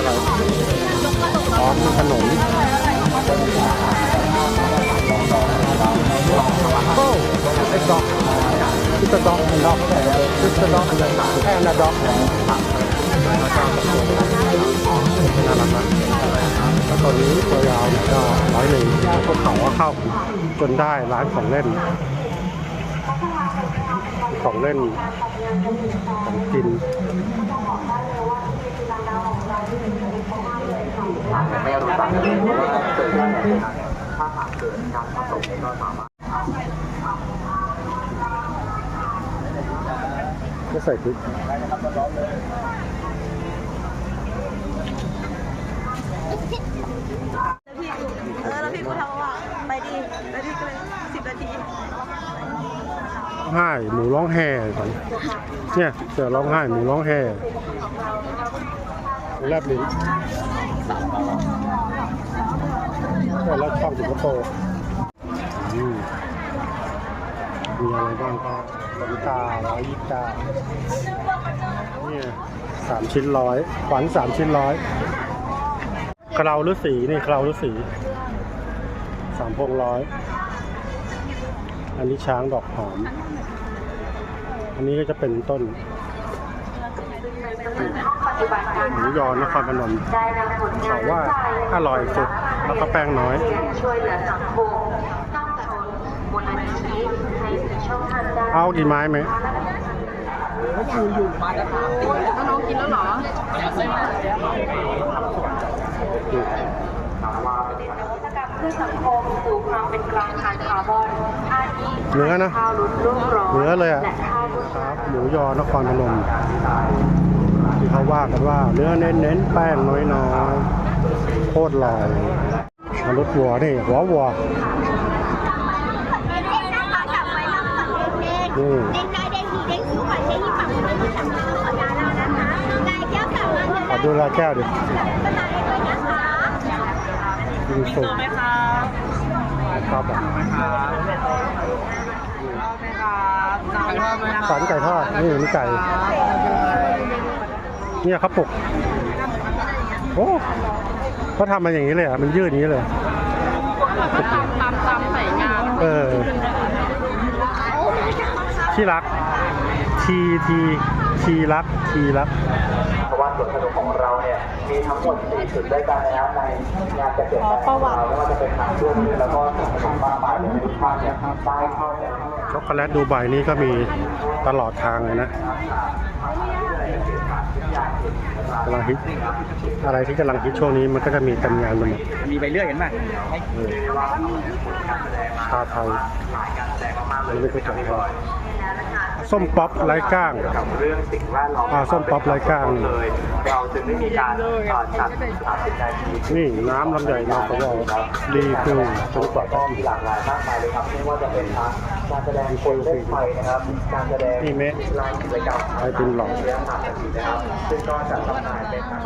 อะไรอ๋อมีขนมโอ้ไอ้ดอกพิซซ่าดอกดอกพิซซ่าดอกแอนด์ดอกน่ารักมากแล้วตอนนี้ตัวยาวก็ร้อยหนึ่งพวกเขาก็เข้าจนได้ร้านของเล่น ของเล่นของกิน ไม่รู้จักเลยว่าเกิดได้ยังไงนะถ้าหากเกิดการผสมก็สามารถก็ใส่พริกเออแล้วพี่กูทำว่าไปดีแล้วพี่ก็เลยสิบนาทีไห้หมูร้องแห่ก่อนเนี่ยเสือร้องไห้หมูร้องแห่ แลบลิ้นก็แล้วช่องสิงคโปร์มีอะไรบ้างก็บริตาร้อยยี่สิบเก้าเนี่ยสามชิ้นร้อยขวัญสามชิ้นร้อยกระเราหรือสีนี่กระเราหรือสีสามพวงร้อย อันนี้ช้างดอกหอม อันนี้ก็จะเป็นต้น หมูยอนครพนมเขาว่าอร่อยสุดแล้วก็แป้งน้อยเอากี่ไม้ไหมนวัตกรรมเพื่อสังคมสู่ความเป็นกลางทางคาร์บอนอเนื้อนะข้าวลุ้นโลกร้อนเนื้อเลยอะและครับหมูยอนครพนม ที่เขาว่ากันว่า เนื้อเน้นเน้นๆแป้งน้อยน้อยๆโคตรลอยมนุษย์วัวนี่หัววัวเด็กนะคะกลับไปนั่งสังเกตเด็กอืมเด็กนายเด็กหญิงเด็กสูงกว่าเด็กที่ฝั่งไม่มีสังเกตขอดารานะคะนายแก้วสามารถเดินขอดูลายแก้วดิได้เป็นนายด้วยนะคะยิงสูงครับผมสอนไก่ทอดนี่มีไก่ เนี่ยเขาปลุกโอ้เขาทำมาอย่างนี้เลยอะมันยืดอย่างนี้เลยตำตำตำใส่งานเออที่รัก ทีทีทีรักทีรักเพราะว่าสวนสนุกของเราเนี่ยมีทั้งหมด4จุดด้วยกันนะครับในงานเกษตรของเราไม่ว่าจะเป็นทางร่วมมือแล้วก็สวนสนุกมากมายในทุกภาคเนี่ยได้เข้าเนี่ยช็อกโกแลตดูไบนี่ก็มีตลอดทางเลยนะ กำลังฮิตอะไรที่กำลังฮิตช่วงนี้มันก็จะมีเต็มงานไปหมดมีใบเลื่อยเห็นไหมเออชาไทยอันนี้ไม่เคยจัดเลย ส้มป๊อปไร้ก้างกับเรื่องสิ่งแวดล้อมอ่าส้มป๊อปไร้ก้าง เลยเราจึงได้มีการเอ่อจัดสามสิบนาทีนี่น้ำลำใหญ่มาสวรีฟิลจนกว่าก็จะมีหลากหลายมากมายเลยครับไม่ว่าจะเป็นทั้งการแสดงโคโยเต้ไฟนะครับการแสดงนี่เมะลายกิจกรรมไอติมหลอดเรื่องสามนาทีนะครับซึ่งก็จะจำหน่ายเป็นทั้ง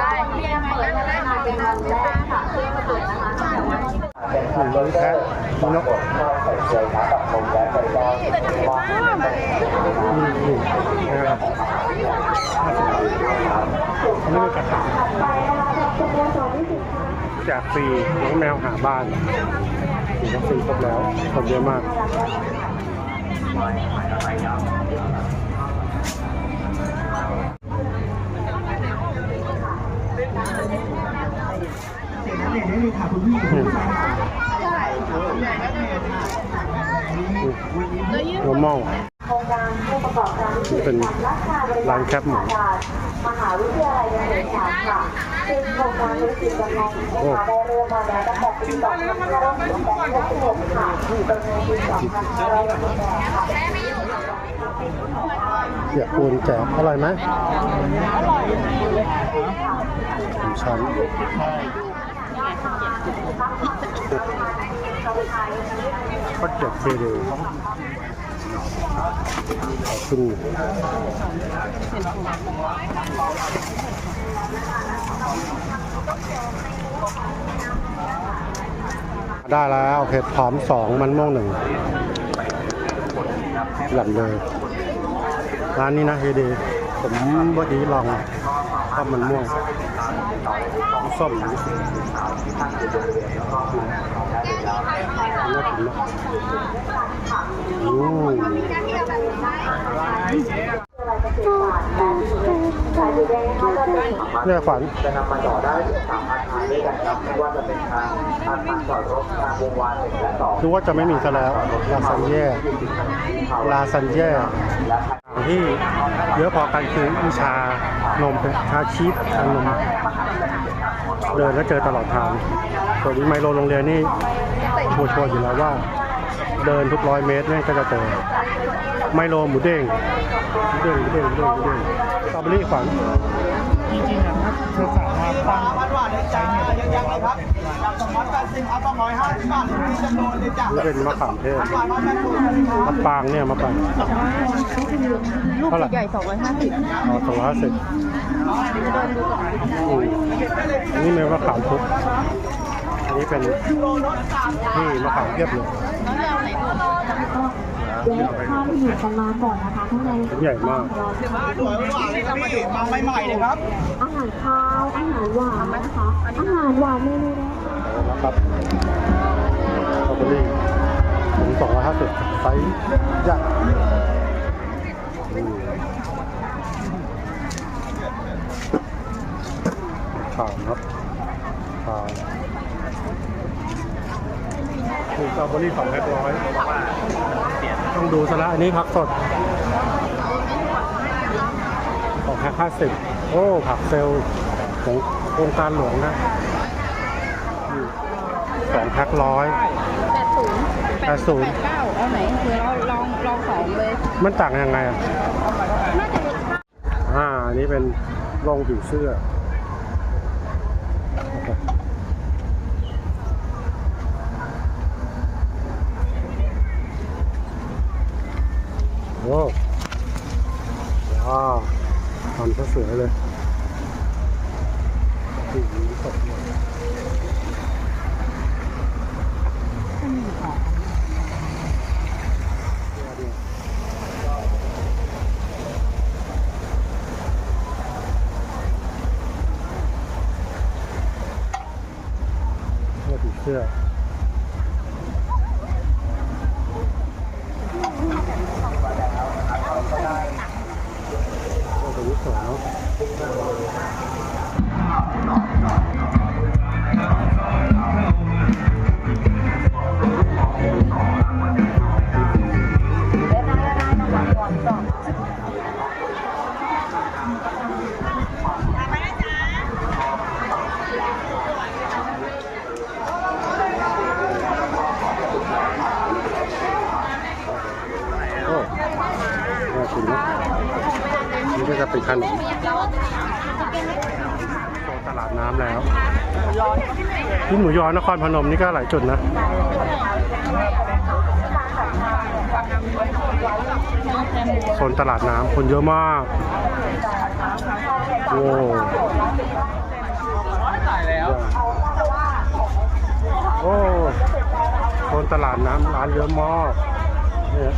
ได้เรียนเปิดได้มาเป็นวันแรกค่ะเพื่อมาเปิดนะคะเป็นทั้งรถแท้มีนก อดข้าวใส่เกลือน้ำกับนมและไก่ดาวว่านี่นี่นะครับอันนี้เป็นกระถางแจกฟรีน้องแมวหาบ้านมีวัคซีนครบแล้วคนเยอะมากหัวเมา โครงการผู้ประกอบการ นี่ เป็นร้านแคปหมูมหาวิทยาลัยเกษตรศาสตร์ค่ะซึ่งโครงการนี้คือจำลองนะคะได้เริ่มมาแล้วตั้งแต่ปี2566ค่ะจนถึงปี2568ค่ะเปียกปูนแจกอร่อยไหมอร่อยชั้นก็เจ็บเซเด ย์ขึ้ได้แล้วเผ็ดหอมสองมันม่วงหนึ่งหลับเลย ร้านนี้นะเฮเดผมเมื่อกี้ลองข้าวมันม่วงส้มน่ากินมาก เป็นเนี่ยขวัญจะนำมาจอดได้ถึงสามอาคารด้วยกันครับไม่ว่าจะเป็นทางอาคารจอดรถทางวงวานหนึ่งและสองดูว่าจะไม่มีซะแล้วลาซันแย่ลาซันแย่ที่เยอะพอกันคือวิชานมชาชีสชานมเดินแล้วเจอตลอดทางส่วนนี้ไมโลโรงเรียนนี่ชัวร์ๆอยู่แล้วว่า เดินทุกร้อยเมตรเนี่ยก็จะเจอ ไมโลหมูเด้งหมูเด้งหมูเด้งหมูเด้งหมูเด้งสตรอเบอรี่ขวัญจริงๆอะถ้าเธอสั่งมาตั้งพันบาทเลยจ้าเยอะแยะเลยครับจากสองร้อยแปดสิบเอาสองร้อยห้าสิบบาทเลยจำนวนเลยจ้ะนี่เป็นมะขามเทศมะปรางเนี่ยมะปรางลูกเท่าไหร่ใหญ่250อ๋อสองร้อยห้าสิบนนี้เป็นมะขามทุบ อันนี้เป็นนี่มะขามเทียบเลยเดี๋ยวข้ามไปอยู่กันมาก่อนนะคะข้างในใหญ่มากสวยหวานเลยครับพี่มาใหม่ๆเลยครับ อาหารคาวอาหารหวานนะคะอาหารหวานเมนูแรกนะครับสตรอเบอรี่ถึงสองร้อยห้าสิบไซส์ใหญ่อืมขาวครับขาว ถูกสตรอเบอรี่สองแพ็คร้อยต้องดูซะละอันนี้ผักสดสองแพ็คห้าสิบโอ้ ผักเซลล์ของโครงการหลวงนะสองแพ็คร้อย80แปดศูนย์89เอาไหนคือเราลองลองสองเลย มันต่างยังไงอะน่าจะเป็นอ่าอันนี้เป็นรองผีเสื้อ โว้าวทำซะสวยเลยสีสดเลยเสื้อตัวนี้สวยเนาะ โอ้ น่ากินนะนี่ก็จะเป็นขนมโซน ตลาดน้ำแล้วที่หมูยอนครพนมนี่ก็หลายจุดนะโซนตลาดน้ำคนเยอะมากโอ้โอ้โซนตลาดน้ำร้านเยอะมากเนี่ย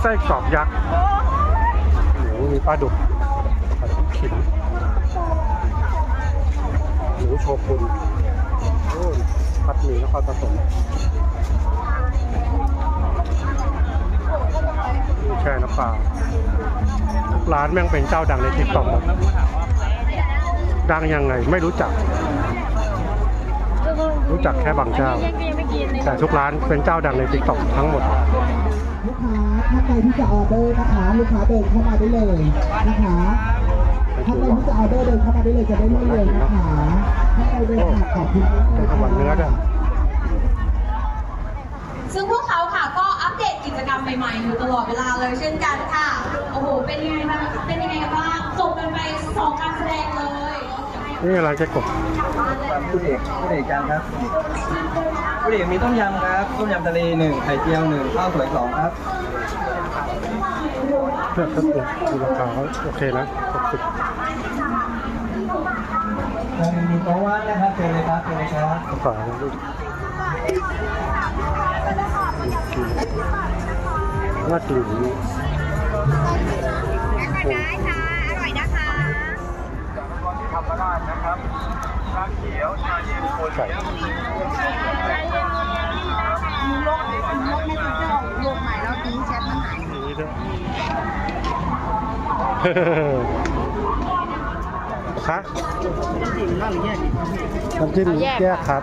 ไส้กรอบยักษ์ มีปลาดุกปลาดุกขินหมูโชกุนโอ้ยผัดหมี่นครปฐมนี่แช่น้ำปลาร้านแม่งเป็นเจ้าดังในทิกตอกดังยังไงไม่รู้จัก รู้จักแค่บางเจ้า แต่ทุกร้านเป็นเจ้าดังในติ๊กตอกทั้งหมดลูกค้า ท่านใดที่จะออเดอร์นะคะ ลูกค้าเดินเข้ามาได้เลยนะคะท่านใดที่จะออเดอร์เดินเข้ามาได้เลยจะได้ไม่เลยนะคะท่านใดเดินผ่านขอบคุณมากเลเป็ยนขวัญเนื้อด้วยซึ่งพวกเขาค่ะก็อัปเดตกิจกรรมใหม่ๆอยู่ตลอดเวลาเลยเช่นกันค่ะ โอ้โห เป็นยังไงบ้างเป็นยังไงกันบ้างจบกันไปสองการแสดงเลยนี่อะไรแค่กบผู้เอกผู้เอกกันครับผู้เอกมีต้มยำครับ ต้มยำทะเลหนึ่งไข่เจียวหนึ่งข้าวสวยสองครับ เนี่ยก็เนี่ยดูราคาเขาโอเคนะหกสิบมีโต๊ะว่างนะครับเชิญเลยครับเชิญเลยครับภาษาลูกน่ากินอย่างนี้ได้ค่ะ อร่อยนะคะไก่ลกลกไม่ติดเสื้อออกลกใหม่แล้วทิ้งแชทมาหายอย่างนี้ด้ว คะน้ำจิ้มแยกครับ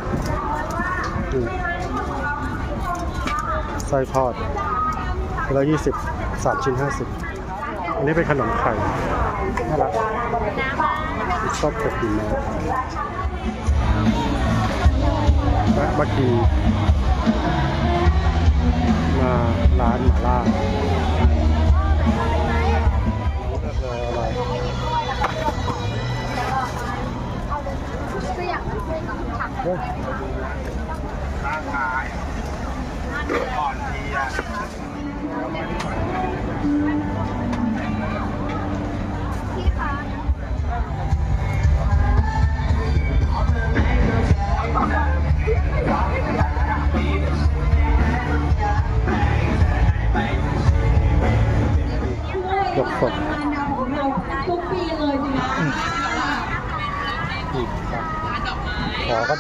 ไส้ทอดร้อยยี่สิบสามชิ้นห้าสิบอันนี้เป็นขนมไข่น่ารักชอบกับกินนะและเมื่อกี้มาร้านหมาล่า โอ้ยย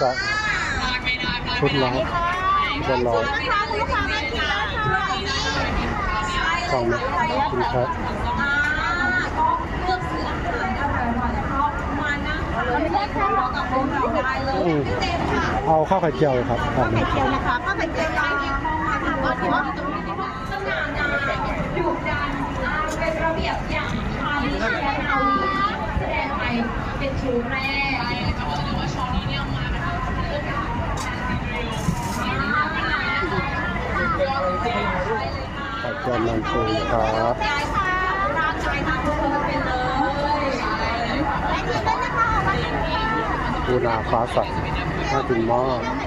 ก็ดอกชุดร้อยชุดร้อยลูกค้าลูกค้าไม่กินแล้วค่ะฟังไหมคุณครับอ่าก็เลือกซื้ออาหารอร่อยๆแล้วก็มานั่งทานเล่นๆร้องกับพวกเราได้เลยพี่เจมส์ค่ะเอาข้าวไข่เจียวเลยครับตอนนี้เจียวนะคะก็เป็นเจียวร้านที่เข้ามาถามว่าถือว่าตรงนี้สง่างามดุดันเป็นระเบียบอย่างชาลีแชร์นาวีแสดงไปเป็นชูแรกจะบอกเลยว่าชอนี้เนี่ยมาแบบเลือกการ ไข่ เจียวมันปูครับยายค่ะร้านชายทางทุกคนเป็นเลยและที่นั่นนะคะปูนาฟ้าใสน่ากินมาก